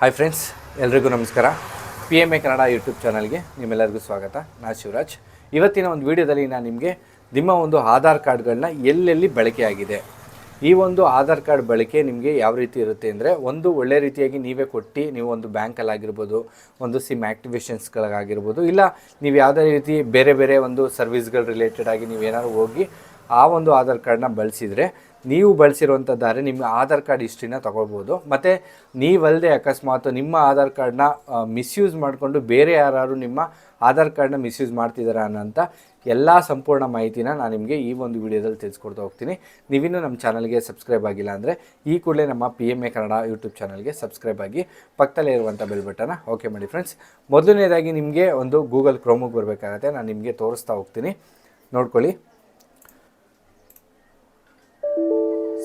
Hi friends ಎಲ್ರಿಗೂ ನಮಸ್ಕಾರ. P M A Kannada YouTube ಚಾನಲ್ಗೆ ನಿಮ್ಮೆಲ್ಲರಿಗೂ ಸ್ವಾಗತ. ನಾ ಶಿವರಾಜ್. ಇವತ್ತಿನ ಒಂದು ವಿಡಿಯೋದಲ್ಲಿ ನಾನು ನಿಮಗೆ ನಿಮ್ಮ ಒಂದು ಆಧಾರ್ ಕಾರ್ಡ್ಗಳನ್ನ ಎಲ್ಲೆಲ್ಲಿ ಬಳಕೆಯಾಗಿದೆ? ಈ ಒಂದು ಆಧಾರ್ ಕಾರ್ಡ್ ಬಳಕೆ ನಿಮಗೆ ಯಾವ ರೀತಿ ಇರುತ್ತೆ ಅಂದರೆ ಒಂದು ಒಳ್ಳೆ ರೀತಿಯಾಗಿ ನೀವೇ ಕೊಟ್ಟು ನೀವು ಒಂದು ಬ್ಯಾಂಕಲ್ಲಾಗಿರ್ಬೋದು ಒಂದು ಸಿಮ್ ಆ್ಯಕ್ಟಿವೇಷನ್ಸ್ಗಳಾಗಿರ್ಬೋದು ಇಲ್ಲ ನೀವು ಯಾವುದೇ ರೀತಿ ಬೇರೆ ಬೇರೆ ಒಂದು ಸರ್ವಿಸ್ಗಳು ರಿಲೇಟೆಡ್ ಆಗಿ ನೀವೇನಾದ್ರು ಹೋಗಿ ಆ ಒಂದು ಆಧಾರ್ ಕಾರ್ಡನ್ನ ಬಳಸಿದರೆ ನೀವು ಬಳಸಿರುವಂಥದ್ದಾರೆ ನಿಮ್ಮ ಆಧಾರ್ ಕಾರ್ಡ್ ಹಿಸ್ಟ್ರಿನ ತೊಗೊಳ್ಬೋದು. ಮತ್ತು ನೀವಲ್ಲದೆ ಅಕಸ್ಮಾತ್ ನಿಮ್ಮ ಆಧಾರ್ ಕಾರ್ಡ್ನ ಮಿಸ್ಯೂಸ್ ಮಾಡಿಕೊಂಡು ಬೇರೆ ಯಾರು ನಿಮ್ಮ ಆಧಾರ್ ಕಾರ್ಡ್ನ ಮಿಸ್ಯೂಸ್ ಮಾಡ್ತಿದ್ದಾರೆ ಅನ್ನೋಂಥ ಎಲ್ಲ ಸಂಪೂರ್ಣ ಮಾಹಿತಿನ ನಾನು ನಿಮಗೆ ಈ ಒಂದು ವಿಡಿಯೋದಲ್ಲಿ ತಿಳಿಸ್ಕೊಡ್ತಾ ಹೋಗ್ತೀನಿ. ನೀವಿನ್ನೂ ನಮ್ಮ ಚಾನಲ್ಗೆ ಸಬ್ಸ್ಕ್ರೈಬ್ ಆಗಿಲ್ಲ ಅಂದರೆ ಈ ಕೂಡಲೇ ನಮ್ಮ P M A Kannada YouTube ಚಾನಲ್ಗೆ ಸಬ್ಸ್ಕ್ರೈಬ್ ಆಗಿ ಪಕ್ಕದಲ್ಲೇ ಇರುವಂಥ ಬೆಲ್ ಬಟನ್ನ ಓಕೆ ಮಾಡಿ ಫ್ರೆಂಡ್ಸ್ ಮೊದಲನೇದಾಗಿ ನಿಮಗೆ ಒಂದು ಗೂಗಲ್ ಕ್ರೋಮಿಗೆ ಬರಬೇಕಾಗತ್ತೆ. ನಾನು ನಿಮಗೆ ತೋರಿಸ್ತಾ ಹೋಗ್ತೀನಿ. ನೋಡ್ಕೊಳ್ಳಿ.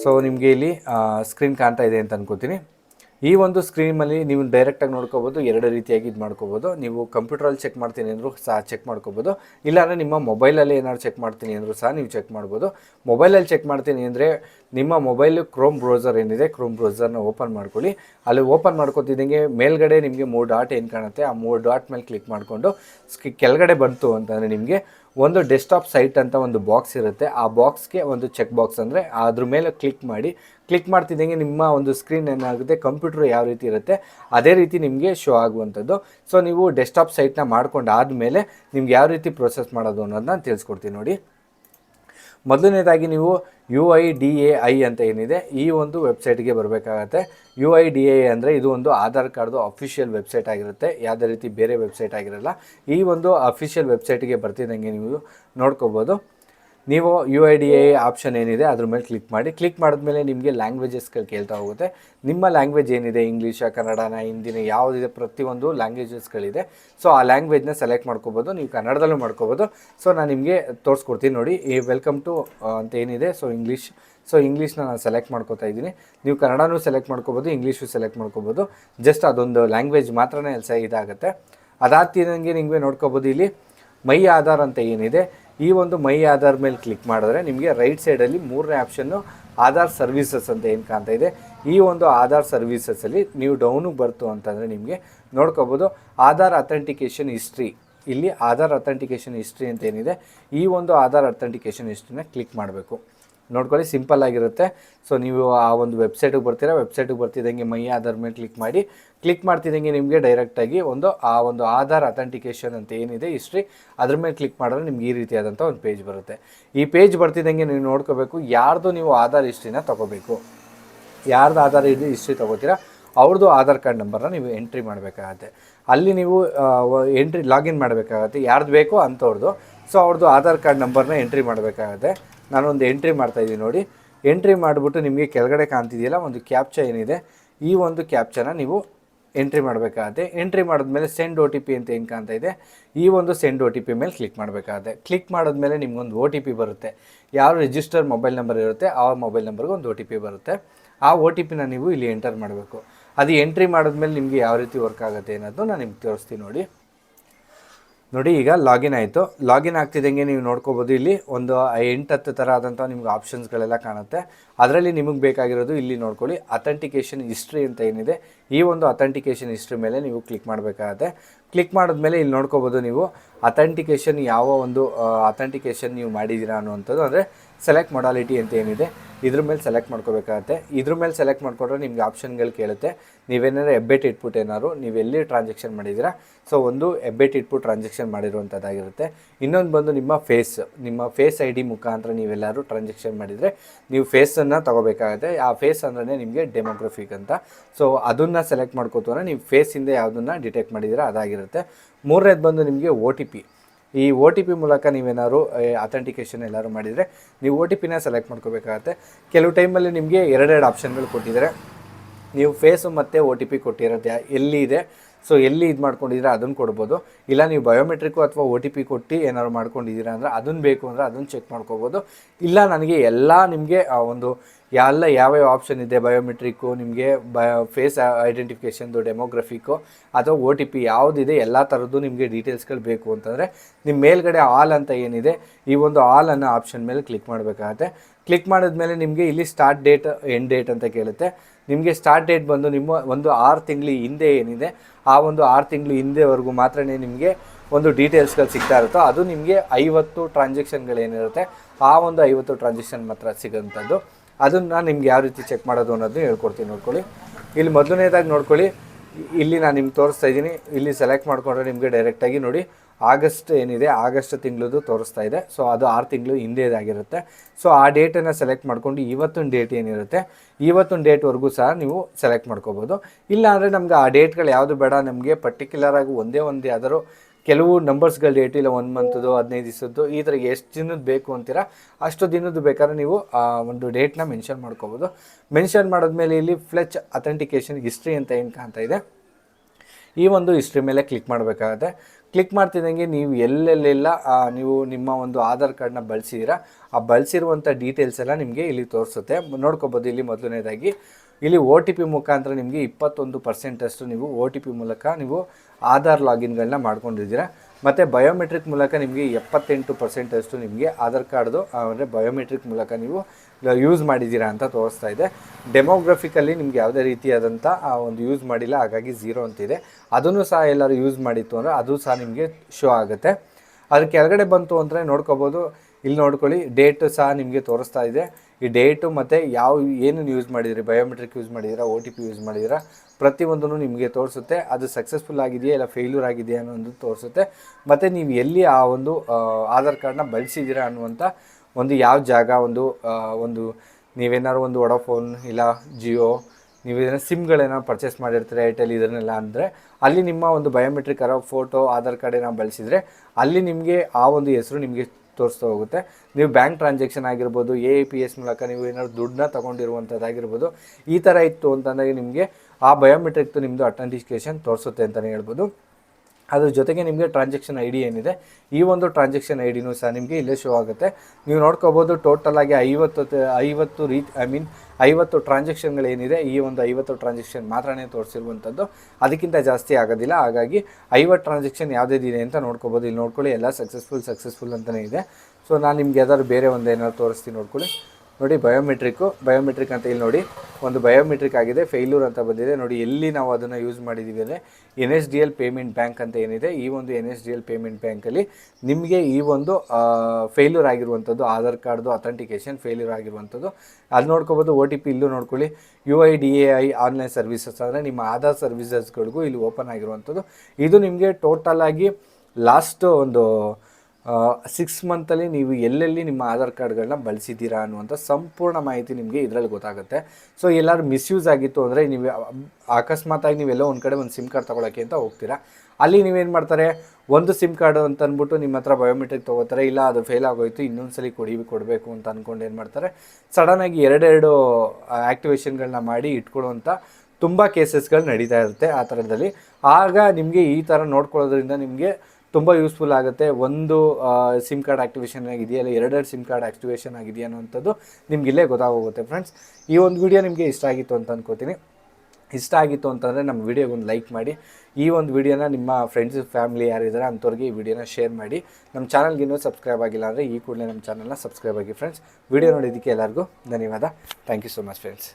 ಸೊ ನಿಮಗೆ ಇಲ್ಲಿ ಸ್ಕ್ರೀನ್ ಕಾಣ್ತಾ ಇದೆ ಅಂತ ಅನ್ಕೋತೀನಿ. ಈ ಒಂದು ಸ್ಕ್ರೀನಲ್ಲಿ ನೀವು ಡೈರೆಕ್ಟಾಗಿ ನೋಡ್ಕೋಬೋದು, ಎರಡು ರೀತಿಯಾಗಿ ಇದು ಮಾಡ್ಕೋಬೋದು. ನೀವು ಕಂಪ್ಯೂಟ್ರಲ್ಲಿ ಚೆಕ್ ಮಾಡ್ತೀನಿ ಅಂದರೂ ಸಹ ಚೆಕ್ ಮಾಡ್ಕೋಬೋದು. ಇಲ್ಲಾಂದರೆ ನಿಮ್ಮ ಮೊಬೈಲಲ್ಲಿ ಏನಾದ್ರು ಚೆಕ್ ಮಾಡ್ತೀನಿ ಅಂದರೂ ಸಹ ನೀವು ಚೆಕ್ ಮಾಡ್ಬೋದು. ಮೊಬೈಲಲ್ಲಿ ಚೆಕ್ ಮಾಡ್ತೀನಿ ಅಂದರೆ ನಿಮ್ಮ ಮೊಬೈಲು ಕ್ರೋಮ್ ಬ್ರೌಸರ್ ಏನಿದೆ ಕ್ರೋಮ್ ಬ್ರೌಸರ್ನ ಓಪನ್ ಮಾಡ್ಕೊಳ್ಳಿ. ಅಲ್ಲಿ ಓಪನ್ ಮಾಡ್ಕೊತಿದ್ದಂಗೆ ಮೇಲ್ಗಡೆ ನಿಮಗೆ ಮೂರು ಡಾಟ್ ಏನು ಕಾಣುತ್ತೆ, ಆ ಮೂರು ಡಾಟ್ ಮೇಲೆ ಕ್ಲಿಕ್ ಮಾಡಿಕೊಂಡು ಸ್ಕಿ ಕೆಳಗಡೆ ಬಂತು ಅಂತಂದರೆ ನಿಮಗೆ ಒಂದು ಡೆಸ್ಕ್ಟಾಪ್ ಸೈಟ್ ಅಂತ ಒಂದು ಬಾಕ್ಸ್ ಇರುತ್ತೆ. ಆ ಬಾಕ್ಸ್ಗೆ ಒಂದು ಚೆಕ್ ಬಾಕ್ಸ್ ಅಂದರೆ ಅದ್ರ ಮೇಲೆ ಕ್ಲಿಕ್ ಮಾಡಿ ಕ್ಲಿಕ್ ಮಾಡ್ತಿದ್ದಂಗೆ ನಿಮ್ಮ ಒಂದು ಸ್ಕ್ರೀನ್ ಏನಾಗುತ್ತೆ, ಕಂಪ್ಯೂಟರ್ ಯಾವ ರೀತಿ ಇರುತ್ತೆ, ಅದೇ ರೀತಿ ನಿಮಗೆ ಶೋ ಆಗುವಂಥದ್ದು. ಸೊ ನೀವು ಡೆಸ್ಕ್ಟಾಪ್ ಸೈಟ್ನ ಮಾಡ್ಕೊಂಡು ಆದಮೇಲೆ ನಿಮ್ಗೆ ಯಾವ ರೀತಿ ಪ್ರೊಸೆಸ್ ಮಾಡೋದು ಅನ್ನೋದನ್ನ ತಿಳಿಸ್ಕೊಡ್ತೀನಿ ನೋಡಿ. ಮೊದಲನೇದಾಗಿ ನೀವು U I D A I ಅಂತ ಏನಿದೆ, ಈ ಒಂದು ವೆಬ್ಸೈಟ್ಗೆ ಬರಬೇಕಾಗತ್ತೆ. ಯು ಐ ಡಿ ಎ ಅಂದರೆ ಇದು ಒಂದು ಆಧಾರ್ ಕಾರ್ಡ್ದು ಅಫಿಷಿಯಲ್ ವೆಬ್ಸೈಟ್ ಆಗಿರುತ್ತೆ. ಯಾವುದೇ ರೀತಿ ಬೇರೆ ವೆಬ್ಸೈಟ್ ಆಗಿರಲ್ಲ, ಈ ಒಂದು ಅಫಿಷಿಯಲ್ ವೆಬ್ಸೈಟ್ಗೆ ಬರ್ತಿದ್ದಂಗೆ ನೀವು ನೋಡ್ಕೋಬೋದು. ನೀವು U I D A option ಏನಿದೆ, ಅದ್ರ ಮೇಲೆ ಕ್ಲಿಕ್ ಮಾಡಿ ಕ್ಲಿಕ್ ಮಾಡಿದ್ಮೇಲೆ ನಿಮಗೆ ಲ್ಯಾಂಗ್ವೇಜಸ್ಗಳು ಕೇಳ್ತಾ ಹೋಗುತ್ತೆ. ನಿಮ್ಮ ಲ್ಯಾಂಗ್ವೇಜ್ ಏನಿದೆ ಇಂಗ್ಲೀಷ ಕನ್ನಡನ ಹಿಂದಿನ ಯಾವುದಿದೆ ಪ್ರತಿಯೊಂದು ಲ್ಯಾಂಗ್ವೇಜಸ್ಗಳಿದೆ ಸೊ ಆ ಲ್ಯಾಂಗ್ವೇಜ್ನ ಸೆಲೆಕ್ಟ್ ಮಾಡ್ಕೋಬೋದು, ನೀವು ಕನ್ನಡದಲ್ಲೂ ಮಾಡ್ಕೋಬೋದು. ಸೊ ನಾನು ನಿಮಗೆ ತೋರಿಸ್ಕೊಡ್ತೀನಿ ನೋಡಿ. ಈ ವೆಲ್ಕಮ್ ಟು ಅಂತ ಏನಿದೆ ಸೊ ಇಂಗ್ಲೀಷ್ ಸೊ ಇಂಗ್ಲೀಷ್ನ ನಾನು ಸೆಲೆಕ್ಟ್ ಮಾಡ್ಕೋತಾ ಇದ್ದೀನಿ. ನೀವು ಕನ್ನಡನೂ ಸೆಲೆಕ್ಟ್ ಮಾಡ್ಕೋಬೋದು ಇಂಗ್ಲೀಷು ಸೆಲೆಕ್ಟ್ ಮಾಡ್ಕೋಬೋದು. ಜಸ್ಟ್ ಅದೊಂದು ಲ್ಯಾಂಗ್ವೇಜ್ ಮಾತ್ರನೇ ಸಹ ಇದಾಗುತ್ತೆ. ಅದಾಗ್ತಿದ್ದಂಗೆ ನಿಮಗೆ ನೋಡ್ಕೋಬೋದು ಇಲ್ಲಿ, ಮೈ ಆಧಾರ್ ಅಂತ ಏನಿದೆ. ಈ ಒಂದು ಮೈ ಆಧಾರ್ ಮೇಲೆ ಕ್ಲಿಕ್ ಮಾಡಿದ್ರೆ ನಿಮಗೆ ರೈಟ್ ಸೈಡಲ್ಲಿ ಮೂರನೇ ಆಪ್ಷನ್ನು ಆಧಾರ್ ಸರ್ವಿಸಸ್ ಅಂತ ಏನು ಕಾಣ್ತಾ ಇದೆ. ಈ ಒಂದು ಆಧಾರ್ ಸರ್ವೀಸಸಲ್ಲಿ ನೀವು ಡೌನಿಗೆ ಬರ್ತು ಅಂತಂದರೆ ನಿಮಗೆ ನೋಡ್ಕೋಬೋದು. ಆಧಾರ್ ಅಥೆಂಟಿಕೇಷನ್ ಹಿಸ್ಟ್ರಿ ಇಲ್ಲಿ ಆಧಾರ್ ಅಥೆಂಟಿಕೇಷನ್ ಹಿಸ್ಟ್ರಿ ಅಂತ ಏನಿದೆ. ಈ ಒಂದು ಆಧಾರ್ ಅಥೆಂಟಿಕೇಷನ್ ಹಿಸ್ಟ್ರಿನ ಕ್ಲಿಕ್ ಮಾಡಬೇಕು. ನೋಡ್ಕೊಳ್ಳಿ, ಸಿಂಪಲ್ ಆಗಿರುತ್ತೆ. ಸೊ ನೀವು ಆ ಒಂದು ವೆಬ್ಸೈಟಿಗೆ ಬರ್ತೀರಾ ವೆಬ್ಸೈಟಿಗೆ ಬರ್ತಿದ್ದಂಗೆ ಮೈ ಆಧಾರ್ ಮೇಲೆ ಕ್ಲಿಕ್ ಮಾಡಿ. ಕ್ಲಿಕ್ ಮಾಡ್ತಿದ್ದಂಗೆ ನಿಮಗೆ ಡೈರೆಕ್ಟಾಗಿ ಒಂದು, ಆ ಒಂದು ಆಧಾರ್ ಅಥೆಂಟಿಕೇಷನ್ ಅಂತ ಏನಿದೆ ಹಿಸ್ಟ್ರಿ ಅದ್ರ ಮೇಲೆ ಕ್ಲಿಕ್ ಮಾಡಿದ್ರೆ ನಿಮ್ಗೆ ಈ ರೀತಿಯಾದಂಥ ಒಂದು ಪೇಜ್ ಬರುತ್ತೆ. ಈ ಪೇಜ್ ಬರ್ತಿದ್ದಂಗೆ ನೀವು ನೋಡ್ಕೋಬೇಕು, ಯಾರ್ದು ನೀವು ಆಧಾರ್ ಹಿಸ್ಟ್ರಿನ ತೊಗೋಬೇಕು. ಯಾರ್ದು ಆಧಾರ್ ಇದು ಹಿಸ್ಟ್ರಿ ತೊಗೋತೀರಾ ಅವ್ರದ್ದು ಆಧಾರ್ ಕಾರ್ಡ್ ನಂಬರ್ನ ನೀವು ಎಂಟ್ರಿ ಮಾಡಬೇಕಾಗತ್ತೆ. ಅಲ್ಲಿ ನೀವು ಎಂಟ್ರಿ ಲಾಗಿನ್ ಮಾಡಬೇಕಾಗತ್ತೆ, ಯಾರ್ದು ಬೇಕೋ ಅಂಥವ್ರದ್ದು ಸೊ ಅವ್ರದ್ದು ಆಧಾರ್ ಕಾರ್ಡ್ ನಂಬರ್ನ ಎಂಟ್ರಿ ಮಾಡಬೇಕಾಗತ್ತೆ. ನಾನೊಂದು ಎಂಟ್ರಿ ಮಾಡ್ತಾ ಇದ್ದೀನಿ ನೋಡಿ. ಎಂಟ್ರಿ ಮಾಡಿಬಿಟ್ಟು ನಿಮಗೆ ಕೆಳಗಡೆ ಕಾಣ್ತಿದೆಯಲ್ಲ, ಒಂದು ಕ್ಯಾಪ್ಚ ಏನಿದೆ, ಈ ಒಂದು ಕ್ಯಾಪ್ಚನ ನೀವು ಎಂಟ್ರಿ ಮಾಡಬೇಕಾಗತ್ತೆ. ಎಂಟ್ರಿ ಮಾಡಿದ್ಮೇಲೆ ಸೆಂಡ್ ಒ ಟಿ ಪಿ ಅಂತ ಏನು ಕಾಣ್ತಾ ಇದೆ, ಈ ಒಂದು ಸೆಂಡ್ ಒ ಟಿ ಪಿ ಮೇಲೆ ಕ್ಲಿಕ್ ಮಾಡಬೇಕಾಗತ್ತೆ. ಕ್ಲಿಕ್ ಮಾಡಿದ್ಮೇಲೆ ನಿಮ್ಗೊಂದು ಒ ಟಿ ಪಿ ಬರುತ್ತೆ. ಯಾವ ರಿಜಿಸ್ಟರ್ ಮೊಬೈಲ್ ನಂಬರ್ ಇರುತ್ತೆ, ಆ ಮೊಬೈಲ್ ನಂಬರ್ಗೆ ಒಂದು ಒ ಟಿ ಪಿ ಬರುತ್ತೆ. ಆ ಒ ಟಿ ಪಿನ ನೀವು ಇಲ್ಲಿ ಎಂಟರ್ ಮಾಡಬೇಕು. ಅದು ಎಂಟ್ರಿ ಮಾಡಿದ್ಮೇಲೆ ನಿಮಗೆ ಯಾವ ರೀತಿ ವರ್ಕ್ ಆಗುತ್ತೆ ಅನ್ನೋದು ನಾನು ನಿಮ್ಗೆ ತೋರಿಸ್ತೀನಿ ನೋಡಿ. ನೋಡಿ, ಈಗ ಲಾಗಿನ್ ಆಯಿತು. ಲಾಗಿನ್ ಆಗ್ತಿದ್ದಂಗೆ ನೀವು ನೋಡ್ಕೋಬೋದು. ಇಲ್ಲಿ ಒಂದು ಎಂಟು ಹತ್ತು ಥರ ಆದಂಥ ನಿಮ್ಗೆ ಆಪ್ಷನ್ಸ್ಗಳೆಲ್ಲ ಕಾಣುತ್ತೆ. ಅದರಲ್ಲಿ ನಿಮಗೆ ಬೇಕಾಗಿರೋದು ಇಲ್ಲಿ ನೋಡ್ಕೊಳ್ಳಿ. ಅಥೆಂಟಿಕೇಷನ್ ಹಿಸ್ಟ್ರಿ ಅಂತ ಏನಿದೆ, ಈ ಒಂದು ಅಥೆಂಟಿಕೇಷನ್ ಹಿಸ್ಟ್ರಿ ಮೇಲೆ ನೀವು ಕ್ಲಿಕ್ ಮಾಡಬೇಕಾಗತ್ತೆ. ಕ್ಲಿಕ್ ಮಾಡಿದ್ಮೇಲೆ ಇಲ್ಲಿ ನೋಡ್ಕೋಬೋದು ನೀವು ಅಥೆಂಟಿಕೇಷನ್ ಯಾವ ಒಂದು ಅಥೆಂಟಿಕೇಷನ್ ನೀವು ಮಾಡಿದ್ದೀರಾ ಅನ್ನುವಂಥದ್ದು. ಅಂದರೆ ಸೆಲೆಕ್ಟ್ ಮೊಡಾಲಿಟಿ ಅಂತ ಏನಿದೆ, ಇದ್ರ ಮೇಲೆ ಸೆಲೆಕ್ಟ್ ಮಾಡ್ಕೋಬೇಕಾಗತ್ತೆ. ಇದ್ರ ಮೇಲೆ ಸೆಲೆಕ್ಟ್ ಮಾಡಿಕೊಂಡ್ರೆ ನಿಮಗೆ ಆಪ್ಷನ್ಗಳು ಕೇಳುತ್ತೆ. ನೀವೇನಾದ್ರು ಎಬ್ಬೆಟ್ ಇಟ್ಬಿಟ್ಟು ಏನಾದ್ರು, ನೀವು ಎಲ್ಲಿ ಟ್ರಾನ್ಸಾಕ್ಷನ್ ಮಾಡಿದ್ದೀರಾ? ಸೊ ಒಂದು ಎಬ್ಬೆಟ್ ಇಟ್ಬಿಟ್ಟು ಟ್ರಾನ್ಸಾಕ್ಷನ್ ಮಾಡಿರುವಂಥದ್ದಾಗಿರುತ್ತೆ. ಇನ್ನೊಂದು ಬಂದು ನಿಮ್ಮ ಫೇಸ್ ನಿಮ್ಮ ಫೇಸ್ ಐ ಡಿ ಮುಖಾಂತರ ನೀವೆಲ್ಲರೂ ಟ್ರಾನ್ಸಾಕ್ಷನ್ ಮಾಡಿದರೆ, ನೀವು ಫೇಸನ್ನು ತೊಗೋಬೇಕಾಗುತ್ತೆ. ಆ ಫೇಸ್ ಅಂದ್ರೆ ನಿಮಗೆ ಡೆಮೋಗ್ರಫಿಕ್ ಅಂತ. ಸೊ ಅದನ್ನು ಸೆಲೆಕ್ಟ್ ಮಾಡ್ಕೋತಾರೆ ನೀವು ಫೇಸಿಂದ ಯಾವುದನ್ನು ಡಿಟೆಕ್ಟ್ ಮಾಡಿದ್ದೀರಾ, ಅದಾಗಿರುತ್ತೆ. ಮೂರನೇದು ಬಂದು ನಿಮಗೆ ಒ ಟಿ ಪಿ ಈ ಒ ಟಿ ಪಿ ಮೂಲಕ ನೀವೇನಾದ್ರು ಅಥೆಂಟಿಕೇಷನ್ ಎಲ್ಲರೂ ಮಾಡಿದರೆ ನೀವು ಒ ಟಿ ಪಿನ ಸೆಲೆಕ್ಟ್ ಮಾಡ್ಕೋಬೇಕಾಗತ್ತೆ. ಕೆಲವು ಟೈಮಲ್ಲಿ ನಿಮಗೆ ಎರಡೆರಡು ಆಪ್ಷನ್ಗಳು ಕೊಟ್ಟಿದ್ದಾರೆ ನೀವು ಫೇಸು ಮತ್ತು ಒ ಟಿ ಪಿ ಕೊಟ್ಟಿರೋದು ಯಾ- ಎಲ್ಲಿ ಇದೆ ಸೊ ಎಲ್ಲಿ ಇದು ಮಾಡ್ಕೊಂಡಿದ್ದೀರಾ ಅದನ್ನು ಕೊಡ್ಬೋದು. ಇಲ್ಲ, ನೀವು ಬಯೋಮೆಟ್ರಿಕ್ಕು ಅಥವಾ ಒ ಟಿ ಪಿ ಕೊಟ್ಟು ಏನಾದ್ರು ಮಾಡ್ಕೊಂಡಿದ್ದೀರಾ ಅಂದರೆ ಅದನ್ನು ಬೇಕು ಅಂದರೆ ಅದನ್ನು ಚೆಕ್ ಮಾಡ್ಕೋಬೋದು. ಇಲ್ಲ, ನನಗೆ ಎಲ್ಲ ನಿಮಗೆ ಒಂದು ಎಲ್ಲ ಯಾವ್ಯಾವ ಆಪ್ಷನ್ ಇದೆ? ಬಯೋಮೆಟ್ರಿಕ್ಕು ನಿಮಗೆ ಬಯೋ ಫೇಸ್ ಐಡೆಂಟಿಫಿಕೇಷನ್ದು ಡೆಮೋಗ್ರಫಿಕ್ಕು ಅಥವಾ ಓ ಟಿ ಪಿ ಯಾವುದಿದೆ? ಎಲ್ಲ ಥರದ್ದು ನಿಮಗೆ ಡೀಟೇಲ್ಸ್ಗಳು ಬೇಕು ಅಂತಂದರೆ ನಿಮ್ಮ ಮೇಲ್ಗಡೆ ಆಲ್ ಅಂತ ಏನಿದೆ, ಈ ಒಂದು ಆಲ್ ಅನ್ನೋ ಆಪ್ಷನ್ ಮೇಲೆ ಕ್ಲಿಕ್ ಮಾಡಬೇಕಾಗತ್ತೆ. ಕ್ಲಿಕ್ ಮಾಡಿದ್ಮೇಲೆ ನಿಮಗೆ ಇಲ್ಲಿ ಸ್ಟಾರ್ಟ್ ಡೇಟ್ ಎಂಡ್ ಡೇಟ್ ಅಂತ ಕೇಳುತ್ತೆ. ನಿಮಗೆ ಸ್ಟಾರ್ಟ್ ಡೇಟ್ ಬಂದು ನಿಮ್ಮ ಒಂದು ಆರು ತಿಂಗಳು ಹಿಂದೆ ಏನಿದೆ, ಆ ಒಂದು ಆರು ತಿಂಗಳು ಹಿಂದೆವರೆಗೂ ಮಾತ್ರ ನಿಮಗೆ ಒಂದು ಡೀಟೇಲ್ಸ್ಗಳು ಸಿಗ್ತಾ ಇರುತ್ತೋ, ಅದು ನಿಮಗೆ ಐವತ್ತು ಟ್ರಾನ್ಸಾಕ್ಷನ್ಗಳೇನಿರುತ್ತೆ ಆ ಒಂದು ಐವತ್ತು ಟ್ರಾನ್ಸಾಕ್ಷನ್ ಮಾತ್ರ ಸಿಗೋಂಥದ್ದು ಅದನ್ನು ನಿಮ್ಗೆ ಯಾವ ರೀತಿ ಚೆಕ್ ಮಾಡೋದು ಅನ್ನೋದನ್ನ ಹೇಳ್ಕೊಡ್ತೀನಿ, ನೋಡ್ಕೊಳ್ಳಿ. ಇಲ್ಲಿ ಮೊದಲನೇದಾಗಿ ನೋಡ್ಕೊಳ್ಳಿ. ಇಲ್ಲಿ ನಾನು ನಿಮ್ಗೆ ತೋರಿಸ್ತಾ ಇದ್ದೀನಿ. ಇಲ್ಲಿ ಸೆಲೆಕ್ಟ್ ಮಾಡಿಕೊಂಡ್ರೆ ನಿಮಗೆ ಡೈರೆಕ್ಟಾಗಿ ನೋಡಿ, ಆಗಸ್ಟ್ ಏನಿದೆ, ಆಗಸ್ಟ್ ತಿಂಗಳದು ತೋರಿಸ್ತಾ ಇದೆ. ಸೊ ಅದು ಆರು ತಿಂಗಳು ಹಿಂದೆದಾಗಿರುತ್ತೆ. ಸೊ ಆ ಡೇಟನ್ನು ಸೆಲೆಕ್ಟ್ ಮಾಡ್ಕೊಂಡು ಇವತ್ತಿನ ಡೇಟ್ ಏನಿರುತ್ತೆ, ಇವತ್ತಿನ ಡೇಟ್ವರೆಗೂ ಸಹ ನೀವು ಸೆಲೆಕ್ಟ್ ಮಾಡ್ಕೋಬೋದು. ಇಲ್ಲ ಅಂದರೆ ನಮ್ಗೆ ಆ ಡೇಟ್ಗಳು ಯಾವುದು ಬೇಡ, ನಮಗೆ ಪರ್ಟಿಕ್ಯುಲರಾಗಿ ಒಂದೇ ಒಂದು ಯಾವ್ದಾದ್ರು ಕೆಲವು ನಂಬರ್ಸ್ಗಳ ಡೇಟ್ ಇಲ್ಲ ಒಂದು ಮಂತದ್ದು ಹದಿನೈದು ದಿವಸದ್ದು, ಈ ಥರ ಎಷ್ಟು ದಿನದ್ದು ಬೇಕು ಅಂತೀರಾ, ಅಷ್ಟು ದಿನದ್ದು ಬೇಕಾದ್ರೆ ನೀವು ಆ ಒಂದು ಡೇಟ್ನ ಮೆನ್ಷನ್ ಮಾಡ್ಕೋಬೋದು. ಮೆನ್ಷನ್ ಮಾಡಿದ್ಮೇಲೆ ಇಲ್ಲಿ ಫ್ಲೆಚ್ ಅಥೆಂಟಿಕೇಷನ್ ಹಿಸ್ಟ್ರಿ ಅಂತ ಏನು ಕಾಣ್ತಾ ಇದೆ. ಈ ಒಂದು ಹಿಸ್ಟ್ರಿ ಮೇಲೆ ಕ್ಲಿಕ್ ಮಾಡಬೇಕಾಗತ್ತೆ. ಕ್ಲಿಕ್ ಮಾಡ್ತಿದ್ದಂಗೆ ನೀವು ಎಲ್ಲೆಲ್ಲೆಲ್ಲ ನೀವು ನಿಮ್ಮ ಒಂದು ಆಧಾರ್ ಕಾರ್ಡ್ನ ಬಳಸಿದ್ದೀರಾ ಆ ಬಳಸಿರುವಂಥ ಡೀಟೇಲ್ಸ್ ಎಲ್ಲ ನಿಮಗೆ ಇಲ್ಲಿ ತೋರಿಸುತ್ತೆ. ನೋಡ್ಕೋಬೋದು ಇಲ್ಲಿ ಮೊದಲನೇದಾಗಿ. ಇಲ್ಲಿ ಓ ಟಿ ಪಿ ಮುಖಾಂತರ ನಿಮಗೆ ಇಪ್ಪತ್ತೊಂದು ಪರ್ಸೆಂಟಷ್ಟು ನೀವು ಓ ಟಿ ಪಿ ಮೂಲಕ ನೀವು ಆಧಾರ್ ಲಾಗಿನ್ಗಳನ್ನ ಮಾಡ್ಕೊಂಡಿದ್ದೀರಾ. ಮತ್ತು ಬಯೋಮೆಟ್ರಿಕ್ ಮೂಲಕ ನಿಮಗೆ ಎಪ್ಪತ್ತೆಂಟು ಪರ್ಸೆಂಟಷ್ಟು ನಿಮಗೆ ಆಧಾರ್ ಕಾರ್ಡ್ದು ಅಂದರೆ ಬಯೋಮೆಟ್ರಿಕ್ ಮೂಲಕ ನೀವು ಯೂಸ್ ಮಾಡಿದ್ದೀರಾ ಅಂತ ತೋರಿಸ್ತಾ ಇದೆ. ಡೆಮೋಗ್ರಫಿಕಲ್ಲಿ ನಿಮ್ಗೆ ಯಾವುದೇ ರೀತಿಯಾದಂಥ, ಆ, ಒಂದು ಯೂಸ್ ಮಾಡಿಲ್ಲ, ಹಾಗಾಗಿ ಝೀರೋ ಅಂತಿದೆ ಅದನ್ನು ಸಹ ಎಲ್ಲರೂ ಯೂಸ್ ಮಾಡಿತ್ತು ಅಂದರೆ ಅದು ಸಹ ನಿಮಗೆ ಶೋ ಆಗುತ್ತೆ. ಅದ್ರ ಕೆಳಗಡೆ ಬಂತು ಅಂದರೆ ನೋಡ್ಕೋಬೋದು. ಇಲ್ಲಿ ನೋಡ್ಕೊಳ್ಳಿ ಡೇಟ್ ಸಹ ನಿಮಗೆ ತೋರಿಸ್ತಾ ಇದೆ. ಈ ಡೇಟು ಮತ್ತು ಯಾವ, ಏನು ಯೂಸ್ ಮಾಡಿದಿರಿ ಬಯೋಮೆಟ್ರಿಕ್ ಯೂಸ್ ಮಾಡಿದ್ದೀರಾ ಓ ಟಿ ಪಿ ಯೂಸ್ ಮಾಡಿದಿರಾ, ಪ್ರತಿಯೊಂದನ್ನು ನಿಮಗೆ ತೋರಿಸುತ್ತೆ. ಅದು ಸಕ್ಸಸ್ಫುಲ್ ಆಗಿದೆಯಾ, ಇಲ್ಲ ಫೇಲ್ಯೂರ್ ಆಗಿದೆಯಾ ಅನ್ನೋದು ತೋರಿಸುತ್ತೆ. ಮತ್ತು ನೀವು ಎಲ್ಲಿ ಆ ಒಂದು ಆಧಾರ್ ಕಾರ್ಡನ್ನ ಬಳಸಿದ್ದೀರಾ ಅನ್ನುವಂಥ ಒಂದು ಯಾವ ಜಾಗ, ಒಂದು ಒಂದು ನೀವೇನಾದ್ರು ಒಂದು ವಡಾಫೋನ್ ಇಲ್ಲ ಜಿಯೋ ನೀವು ನೀವೇನೋ ಸಿಮ್ಗಳೇನೋ ಪರ್ಚೇಸ್ ಮಾಡಿರ್ತೀರಿ ಏರ್ಟೆಲ್ ಇದನ್ನೆಲ್ಲ ಅಂದರೆ, ಅಲ್ಲಿ ನಿಮ್ಮ ಒಂದು biometric or photo Aadhaar card ಏನೋ ಬಳಸಿದರೆ, ಅಲ್ಲಿ ನಿಮಗೆ ಆ ಒಂದು ಹೆಸರು ನಿಮಗೆ ತೋರಿಸ್ತಾ ಹೋಗುತ್ತೆ. ನೀವು ಬ್ಯಾಂಕ್ ಟ್ರಾನ್ಸಾಕ್ಷನ್ ಆಗಿರ್ಬೋದು, ಎ ಪಿ ಎಸ್ ಮೂಲಕ ನೀವು ಏನಾದ್ರು ದುಡ್ಡನ್ನ ತೊಗೊಂಡಿರುವಂಥದ್ದಾಗಿರ್ಬೋದು ಈ ಥರ ಇತ್ತು ಅಂತಂದಾಗ ನಿಮಗೆ ಆ ಬಯೋಮೆಟ್ರಿಕ್ದು ನಿಮ್ಮದು ಅಥೆಂಟಿಕೇಷನ್ ತೋರಿಸುತ್ತೆ ಅಂತಲೇ ಹೇಳ್ಬೋದು. ಅದ್ರ ಜೊತೆಗೆ ನಿಮಗೆ ಟ್ರಾನ್ಸಾಕ್ಷನ್ ಐ ಡಿ ಏನಿದೆ, ಈ ಒಂದು ಟ್ರಾನ್ಸಾಕ್ಷನ್ ಐ ಡಿನೂ ಸಹ ನಿಮಗೆ ಇಲ್ಲೇ ಶೋ ಆಗುತ್ತೆ. ನೀವು ನೋಡ್ಕೋಬೋದು ಆಗಿ ಐವತ್ತು ಐವತ್ತು ರೀತಿ ಐ ಮೀನ್ ಐವತ್ತು ಟ್ರಾನ್ಸಾಕ್ಷನ್ಗಳೇನಿದೆ ಈ ಒಂದು ಐವತ್ತು ಟ್ರಾನ್ಸಾಕ್ಷನ್ ಮಾತ್ರನೇ ತೋರಿಸಿರುವಂಥದ್ದು. ಅದಕ್ಕಿಂತ ಜಾಸ್ತಿ ಆಗೋದಿಲ್ಲ. ಹಾಗಾಗಿ ಐವತ್ತು ಟ್ರಾನ್ಸಾಕ್ಷನ್ ಯಾವುದಿದೆ ಅಂತ ನೋಡ್ಕೋಬೋದು. ಇಲ್ಲಿ ನೋಡ್ಕೊಳ್ಳಿ, ಎಲ್ಲ ಸಕ್ಸಸ್ಫುಲ್ ಸಕ್ಸಸ್ಫುಲ್ ಅಂತಲೇ ಇದೆ. ಸೊ ನಾನು ನಿಮ್ಗೆ ಯಾವ್ದಾದ್ರು ಬೇರೆ ಒಂದು ಏನಾದ್ರು ತೋರಿಸ್ತೀನಿ, ನೋಡ್ಕೊಳ್ಳಿ. ನೋಡಿ ಬಯೋಮೆಟ್ರಿಕ್ಕು ಬಯೋಮೆಟ್ರಿಕ್ ಅಂತ ಇಲ್ಲಿ ನೋಡಿ. ಒಂದು ಬಯೋಮೆಟ್ರಿಕ್ ಆಗಿದೆ ಫೇಲ್ಯೂರ್ ಅಂತ ಬಂದಿದೆ. ನೋಡಿ, ಎಲ್ಲಿ ನಾವು ಅದನ್ನು ಯೂಸ್ ಮಾಡಿದ್ದೀವಿ ಅಂದರೆ N S D L payment bank ಅಂತ ಏನಿದೆ, ಈ ಒಂದು N S D L payment ಬ್ಯಾಂಕಲ್ಲಿ ನಿಮಗೆ ಈ ಒಂದು ಫೇಲ್ಯೂರ್ ಆಗಿರುವಂಥದ್ದು ಆಧಾರ್ ಕಾರ್ಡ್ದು ಅಥೆಂಟಿಕೇಷನ್ ಫೇಲ್ಯೂರ್ ಆಗಿರುವಂಥದ್ದು ಅದು ನೋಡ್ಕೋಬೋದು. ಒ ಟಿ ಪಿ ಇಲ್ಲೂ ನೋಡ್ಕೊಳ್ಳಿ. U I D A I online services ಅಂದರೆ ನಿಮ್ಮ ಆಧಾರ್ ಸರ್ವಿಸಸ್ಗಳಿಗೂ ಇಲ್ಲಿ ಓಪನ್ ಆಗಿರುವಂಥದ್ದು ಇದು ನಿಮಗೆ ಟೋಟಲ್ ಆಗಿ ಲಾಸ್ಟ್ ಒಂದು ಸಿಕ್ಸ್ ಮಂತಲ್ಲಿ ನೀವು ಎಲ್ಲೆಲ್ಲಿ ನಿಮ್ಮ ಆಧಾರ್ ಕಾರ್ಡ್ಗಳನ್ನ ಬಳಸಿದ್ದೀರಾ ಅನ್ನುವಂಥ ಸಂಪೂರ್ಣ ಮಾಹಿತಿ ನಿಮಗೆ ಇದರಲ್ಲಿ ಗೊತ್ತಾಗುತ್ತೆ. ಸೊ ಎಲ್ಲರೂ ಮಿಸ್ಯೂಸ್ ಆಗಿತ್ತು ಅಂದರೆ ನೀವು ಅಕಸ್ಮಾತಾಗಿ ನೀವೆಲ್ಲೋ ಒಂದು ಕಡೆ ಒಂದು ಸಿಮ್ ಕಾರ್ಡ್ ತೊಗೊಳಕ್ಕೆ ಅಂತ ಹೋಗ್ತೀರಾ. ಅಲ್ಲಿ ನೀವೇನು ಮಾಡ್ತಾರೆ, ಒಂದು ಸಿಮ್ ಕಾರ್ಡ್ ಅಂತ ಅಂದ್ಬಿಟ್ಟು ನಿಮ್ಮ ಹತ್ರ ಬಯೋಮೆಟ್ರಿಕ್ ತೊಗೋತಾರೆ, ಇಲ್ಲ ಅದು ಫೇಲ್ ಆಗೋಯ್ತು ಇನ್ನೊಂದು ಸಲ ಕೊಡಿ, ಕೊಡಬೇಕು ಅಂತ ಅಂದ್ಕೊಂಡು ಏನು ಮಾಡ್ತಾರೆ ಸಡನ್ನಾಗಿ ಎರಡೆರಡು ಆ್ಯಕ್ಟಿವೇಷನ್ಗಳನ್ನ ಮಾಡಿ ಇಟ್ಕೊಳ್ಳುವಂಥ ತುಂಬ ಕೇಸಸ್ಗಳು ನಡೀತಾ ಇರುತ್ತೆ ಆ ಥರದಲ್ಲಿ ಆಗ ನಿಮಗೆ ಈ ಥರ ನೋಡ್ಕೊಳ್ಳೋದ್ರಿಂದ ನಿಮಗೆ ತುಂಬ ಯೂಸ್ಫುಲ್ ಆಗುತ್ತೆ. ಒಂದು ಸಿಮ್ ಕಾರ್ಡ್ ಆಕ್ಟಿವೇಷನ್ ಆಗಿದೆಯಾ ಇಲ್ಲ ಎರಡೆರಡು ಸಿಮ್ ಕಾರ್ಡ್ ಆಕ್ಟಿವೇಷನ್ ಆಗಿದೆಯಾ ಅನ್ನೋಂಥದ್ದು ನಿಮ್ಗೆ ಇಲ್ಲೇ ಗೊತ್ತಾಗೋಗುತ್ತೆ ಫ್ರೆಂಡ್ಸ್ ಈ ಒಂದು ವಿಡಿಯೋ ನಿಮಗೆ ಇಷ್ಟ ಆಗಿತ್ತು ಅಂತ ಅನ್ಕೋತೀನಿ. ಇಷ್ಟ ಆಗಿತ್ತು ಅಂತಂದರೆ ನಮ್ಮ ವಿಡಿಯೋಗೆ ಒಂದು ಲೈಕ್ ಮಾಡಿ. ಈ ಒಂದು ವಿಡಿಯೋನ ನಿಮ್ಮ ಫ್ರೆಂಡ್ಸ್ ಫ್ಯಾಮಿಲಿ ಯಾರಿದ್ದಾರೆ ಅಂಥವ್ರಿಗೆ ಈ ವಿಡಿಯೋನ ಶೇರ್ ಮಾಡಿ. ನಮ್ಮ ಚಾನಲ್ಗೆ ಇನ್ನೂ ಸಬ್ಸ್ಕ್ರೈಬ್ ಆಗಿಲ್ಲ ಅಂದರೆ ಈ ಕೂಡಲೇ ನಮ್ಮ ಚಾನಲ್ನ ಸಬ್ಸ್ಕ್ರೈಬ್ ಆಗಿ ಫ್ರೆಂಡ್ಸ್ ವಿಡಿಯೋ ನೋಡಿದ್ದಕ್ಕೆ ಎಲ್ಲರಿಗೂ ಧನ್ಯವಾದ. Thank you so much friends